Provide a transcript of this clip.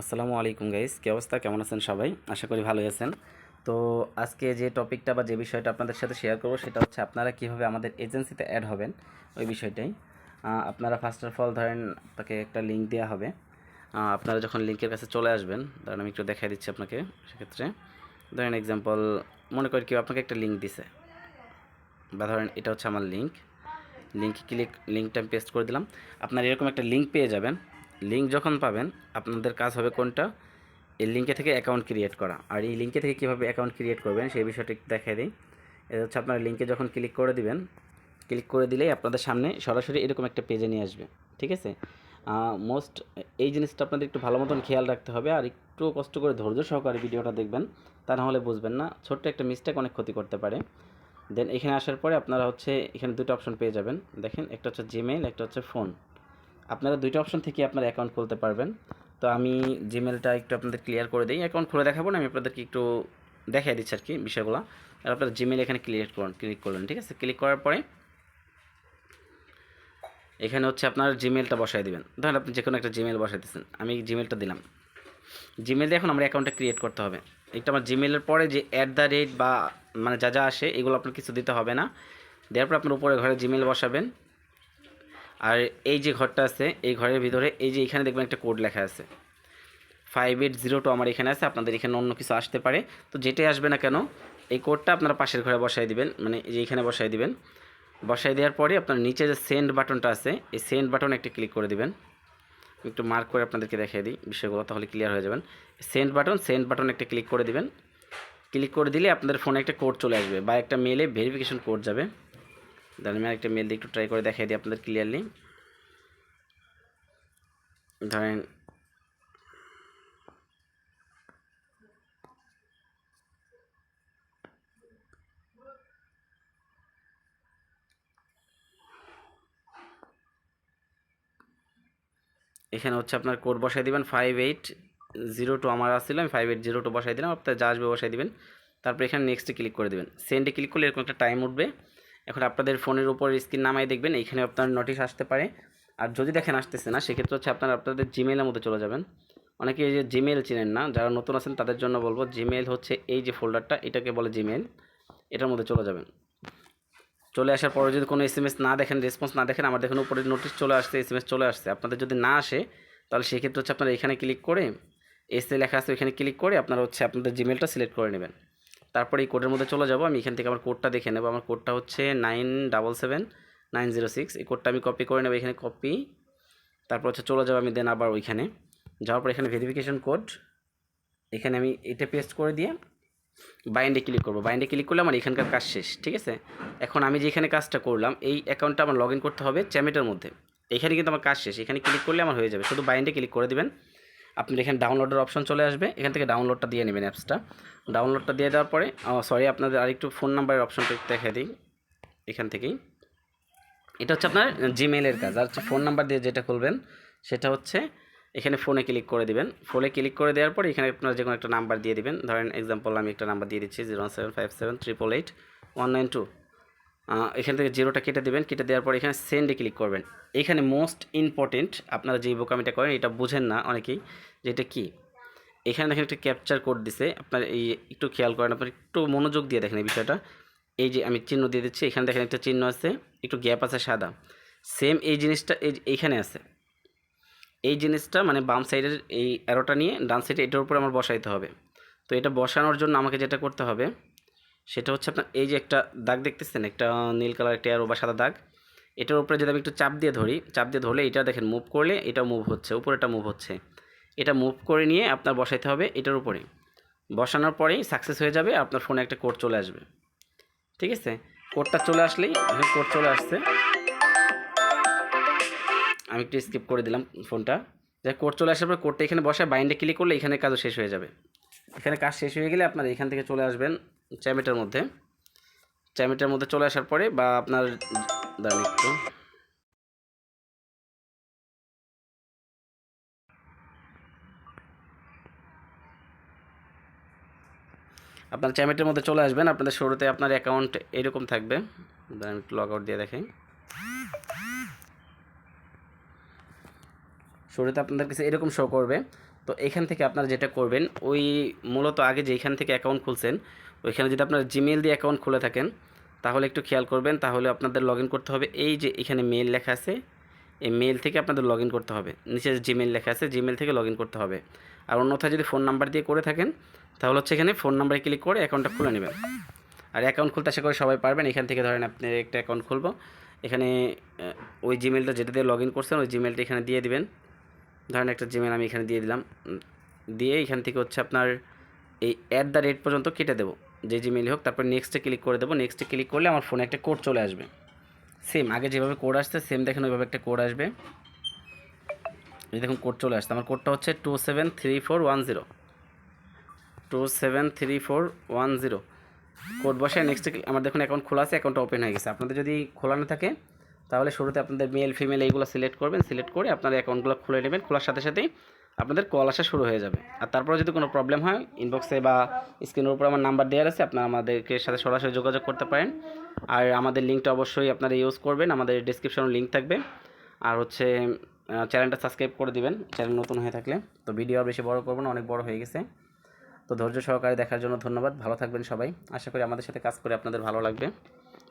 আসসালামু আলাইকুম গাইস কী অবস্থা? কেমন আছেন সবাই? আশা করি ভালোই আছেন। তো আজকে যে টপিকটা বা যে বিষয়টা আপনাদের সাথে শেয়ার করব, সেটা হচ্ছে আপনারা কীভাবে আমাদের এজেন্সিতে অ্যাড হবেন ওই বিষয়টাই। আপনারা ফার্স্ট অফ অল ধরেন তাকে একটা লিঙ্ক দেওয়া হবে। আপনারা যখন লিঙ্কের কাছে চলে আসবেন, ধরেন আমি একটু দেখাই দিচ্ছি আপনাকে সেক্ষেত্রে। ধরেন এক্সাম্পল মনে করি কেউ আপনাকে একটা লিঙ্ক দিছে। বা ধরেন এটা হচ্ছে আমার লিঙ্ক লিঙ্কে ক্লিক লিঙ্কটা আমি পেস্ট করে দিলাম। আপনারা এরকম একটা লিঙ্ক পেয়ে যাবেন। লিঙ্ক যখন পাবেন, আপনাদের কাজ হবে কোনটা? এই লিঙ্কে থেকে অ্যাকাউন্ট ক্রিয়েট করা। আর এই লিঙ্কে থেকে কীভাবে অ্যাকাউন্ট ক্রিয়েট করবেন, সেই বিষয়টা দেখাই দিই। এটা হচ্ছে আপনার লিঙ্কে যখন ক্লিক করে দিবেন ক্লিক করে দিলেই আপনাদের সামনে সরাসরি এরকম একটা পেজে নিয়ে আসবে। ঠিক আছে? মোস্ট এই জিনিসটা আপনাদের একটু ভালো মতন খেয়াল রাখতে হবে আর একটু কষ্ট করে ধৈর্য সহকারে ভিডিওটা দেখবেন, তা না হলে বুঝবেন না। ছোট্ট একটা মিস্টেক অনেক ক্ষতি করতে পারে। দেন এখানে আসার পরে আপনারা হচ্ছে এখানে দুটো অপশন পেয়ে যাবেন। দেখেন, একটা হচ্ছে জিমেইল একটা হচ্ছে ফোন আপনারা দুইটা অপশন থেকে আপনার অ্যাকাউন্ট খুলতে পারবেন। তো আমি জিমেলটা একটু আপনাদের ক্লিয়ার করে দিই। অ্যাকাউন্ট খুলে দেখাবো না, আমি আপনাদেরকে একটু দেখাই দিচ্ছি আর কি বিষয়গুলো। আর আপনারা জিমেল এখানে ক্লিয়ার করুন ক্লিক করলেন, ঠিক আছে? ক্লিক করার পরে এখানে হচ্ছে আপনার জিমেলটা বসাই দিবেন। ধরেন আপনি যে কোনো একটা জিমেল বসাই দিচ্ছেন, আমি জিমেলটা দিলাম। জিমেল দিয়ে এখন আমরা অ্যাকাউন্টটা ক্রিয়েট করতে হবে। এটা আমার জিমেলের পরে যে অ্যাট দ্য রেট বা মানে যা যা আসে, এগুলো আপনার কিছু দিতে হবে না। দেওয়ার পর আপনার উপরে ঘরে জিমেল বসাবেন। আর এই যে ঘরটা আছে, এই ঘরের ভিতরে এই যে এখানে দেখবেন একটা কোড লেখা আছে। ফাইভ এইট জিরো টু আমার এখানে আছে, আপনাদের এখানে অন্য কিছু আসতে পারে। তো যেটাই আসবে না কেন, এই কোডটা আপনারা পাশের ঘরে বসাই দিবেন মানে এই যে এখানে বসাই দিবেন। বসাই দেওয়ার পরে আপনার নিচে যে সেন্ড বাটনটা আছে, এই সেন্ড বাটন একটা ক্লিক করে দিবেন। একটু মার্ক করে আপনাদেরকে দেখিয়ে দিই, বিষয়গুলো তাহলে ক্লিয়ার হয়ে যাবেন। সেন্ড বাটন সেন্ড বাটন একটা ক্লিক করে দিবেন। ক্লিক করে দিলে আপনাদের ফোনে একটা কোড চলে আসবে বা একটা মেলে ভেরিফিকেশন কোড যাবে। তাহলে আমি একটা মেল দিয়ে একটু ট্রাই করে দেখাই দিই আপনাদের ক্লিয়ারলি ধরেন, এখানে হচ্ছে আপনার কোড বসাই দিবেন ফাইভ এইট জিরো টু আমার আসছিল, আমি ফাইভ এইট জিরো টু বসাই দিলাম, আপনার যা আসবে বসাই দিবেন। তারপর এখানে নেক্সটে ক্লিক করে দেবেন। সেন্ডে ক্লিক করলে এরকম একটা টাইম উঠবে। এখন আপনাদের ফোনের উপর স্ক্রিন নামাই দেখবেন, এইখানে আপনার নোটিশ আসতে পারে। আর যদি দেখেন আসতেছে না, সেক্ষেত্রে হচ্ছে আপনারা আপনাদের জিমেলের মধ্যে চলে যাবেন। অনেকে এই যে জিমেল চেনেন না, যারা নতুন আছেন তাদের জন্য বলব জিমেল হচ্ছে এই যে ফোল্ডারটা এটাকে বলে জিমেল এটার মধ্যে চলে যাবেন। চলে আসার পরে যদি কোনো এস এম এস না দেখেন রেসপন্স না দেখেন আমার দেখুন উপরে নোটিশ চলে আসছে এস এম এস চলে আসছে। আপনাদের যদি না আসে, তাহলে সেক্ষেত্রে হচ্ছে আপনারা এখানে ক্লিক করে এসে লেখা আছে ওইখানে ক্লিক করে আপনারা হচ্ছে আপনাদের জিমেলটা সিলেক্ট করে নেবেন। তারপরে এই কোডের মধ্যে চলে যাব, আমি এখান থেকে আমার কোডটা দেখে নেব। আমার কোডটা হচ্ছে nine double seven nine zero six এই কোডটা আমি কপি করে নেব, এখানে কপি তারপর হচ্ছে চলে যাব আমি দেন আবার ওইখানে। যাওয়ার পর এখানে ভেরিফিকেশন কোড এখানে আমি এটা পেস্ট করে দিয়ে বাইন্ডে ক্লিক করব। বাইন্ডে ক্লিক করলে আমার এখানকার কাজ শেষ, ঠিক আছে? এখন আমি যেখানে কাজটা করলাম, এই অ্যাকাউন্টটা আমার লগ করতে হবে চ্যামেটার মধ্যে। এখানে কিন্তু আমার কাজ শেষ, এখানে ক্লিক করলে আমার হয়ে যাবে। শুধু বাইন্ডে ক্লিক করে দিবেন। আপনার এখানে ডাউনলোডের অপশন চলে আসবে। এখান থেকে ডাউনলোডটা দিয়ে নেবেন অ্যাপসটা ডাউনলোডটা দিয়ে দেওয়ার পরে সরি আপনাদের আরেকটু ফোন নাম্বারের অপশনটা একটু দেখে দিই। এখান থেকেই। এটা হচ্ছে আপনার জিমেলের কাজ। আর হচ্ছে ফোন নাম্বার দিয়ে যেটা খুলবেন, সেটা হচ্ছে এখানে ফোনে ক্লিক করে দিবেন। ফোনে ক্লিক করে দেওয়ার পর এখানে আপনার যে কোনো একটা নাম্বার দিয়ে দিবেন। ধরেন এক্সাম্পল আমি একটা নাম্বার দিয়ে দিচ্ছি zero seven five seven triple eight one nine two এখান থেকে জিরোটা কেটে দেবেন। কেটে দেওয়ার পর এখানে সেন্ডে ক্লিক করবেন। এখানে মোস্ট ইম্পর্টেন্ট আপনারা যেই বোকামিটা করেন, এটা বুঝেন না অনেকেই, যে এটা কী? এখানে দেখেন একটা ক্যাপচার কোড দিছে। আপনার এই একটু খেয়াল করেন, আপনার একটু মনোযোগ দিয়ে দেখেন এই বিষয়টা। এই যে আমি চিহ্ন দিয়ে দিচ্ছি, এখানে দেখেন একটা চিহ্ন আছে, একটু গ্যাপ আছে সাদা। সেম এই জিনিসটা, এই এইখানে আছে। এই জিনিসটা মানে বাম সাইডের এই অ্যারোটা নিয়ে, ডান সাইডে এটার উপরে আমার বসাইতে হবে। তো এটা বসানোর জন্য আমাকে যেটা করতে হবে সেটা হচ্ছে আপনার এই যে একটা দাগ দেখতেছেন, একটা নীল কালার একটা অ্যারো বা সাদা দাগ, এটার উপরে যদি আমি একটু চাপ দিয়ে ধরি, চাপ দিয়ে ধরলে এটা দেখেন মুভ করলে এটা মুভ হচ্ছে উপরেটা মুভ হচ্ছে। এটা মুভ করে নিয়ে আপনার বসাইতে হবে এটার উপরে। বসানোর পরেই সাকসেস হয়ে যাবে, আপনার ফোনে একটা কোড চলে আসবে। ঠিক আছে? কোডটা চলে আসলেই কোড চলে আসছে। আমি একটু স্কিপ করে দিলাম ফোনটা যে কোড চলে আসার পর কোডটা এখানে বসায় বাইন্ডে ক্লিক করলে এখানে কাজও শেষ হয়ে যাবে। এখানে কাজ শেষ হয়ে গেলে আপনার এখান থেকে চলে আসবেন। চ্যামেটার মধ্যে। চ্যামেটার মধ্যে চলে আসার পরে বা আপনার দাঁড়ান একটু। আপনার চ্যামেটের মধ্যে চলে আসবেন, আপনাদের শুরুতে আপনার অ্যাকাউন্ট এরকম থাকবে। আমি একটু লগ আউট দিয়ে দেখাই শুরুতে আপনাদের কাছে এরকম শো করবে। তো এখান থেকে আপনারা যেটা করবেন, ওই মূলত আগে যে যেখান থেকে অ্যাকাউন্ট খুলছেন, ওইখানে যদি আপনারা জিমেল দিয়ে অ্যাকাউন্ট খুলে থাকেন, তাহলে একটু খেয়াল করবেন, তাহলে আপনাদের লগ করতে হবে। এই যে এখানে মেল লেখা আছে, এই মেল থেকে আপনাদের লগ করতে হবে। নিচে জিমেল লেখা আছে জিমেল থেকে লগ করতে হবে। আর অন্যথায় যদি ফোন নাম্বার দিয়ে করে থাকেন, তাহলে হচ্ছে এখানে ফোন নাম্বারে ক্লিক করে অ্যাকাউন্টটা খুলে নেবেন। আর অ্যাকাউন্ট খুলতে আশা করে সবাই পারবেন, এখান থেকে ধরেন আপনি একটা অ্যাকাউন্ট খুলবো। এখানে ওই জিমেলটা যেটা দিয়ে লগ ইন করছেন, ওই জিমেলটা এখানে দিয়ে দিবেন। ধরেন একটা জিমেল আমি এখানে দিয়ে দিলাম। দিয়ে এখান থেকে হচ্ছে আপনার এই অ্যাট দ্য রেট পর্যন্ত কেটে দেবো। যে জিমেলই হোক, তারপর নেক্সটে ক্লিক করে দেবো। নেক্সটে ক্লিক করলে আমার ফোনে একটা কোড চলে আসবে। সেম আগে যেভাবে কোড আসছে সেম দেখেন ওইভাবে একটা কোড আসবে। এই দেখুন কোড চলে আসছে। আমার কোডটা হচ্ছে two seven three four one zero two seven three four one zero code বসায় নেক্সট আমার দেখুন অ্যাকাউন্ট খোলা আছে অ্যাকাউন্ট ওপেন হয়ে গেছে। আপনাদের যদি খোলা না থাকে তাহলে শুরুতে আপনাদের মেল ফিমেল এইগুলো সিলেক্ট করবেন সিলেক্ট করে আপনার অ্যাকাউন্টগুলো খুলে নেবেন, খোলার সাথে সাথেই আপনাদের কল আসা শুরু হয়ে যাবে। আর তারপরে যদি কোনো প্রবলেম হয় ইনবক্সে বা স্ক্রিনের উপর আমার নাম্বার দেওয়া আছে, আপনারা আমাদেরকে সাথে সরাসরি যোগাযোগ করতে পারেন। আর আমাদের লিঙ্কটা অবশ্যই আপনারা ইউজ করবেন, আমাদের ডিসক্রিপশনে লিঙ্ক থাকবে। আর হচ্ছে চ্যানেলটা সাবস্ক্রাইব করে দিবেন চ্যানেল নতুন হয়ে থাকলে। তো ভিডিও আর বেশি বড় করব না, অনেক বড় হয়ে গেছে। তো ধৈর্য সহকারে দেখার জন্য ধন্যবাদ, ভালো থাকবেন সবাই। আশা করি আমাদের সাথে কাজ করে আপনাদের ভালো লাগবে।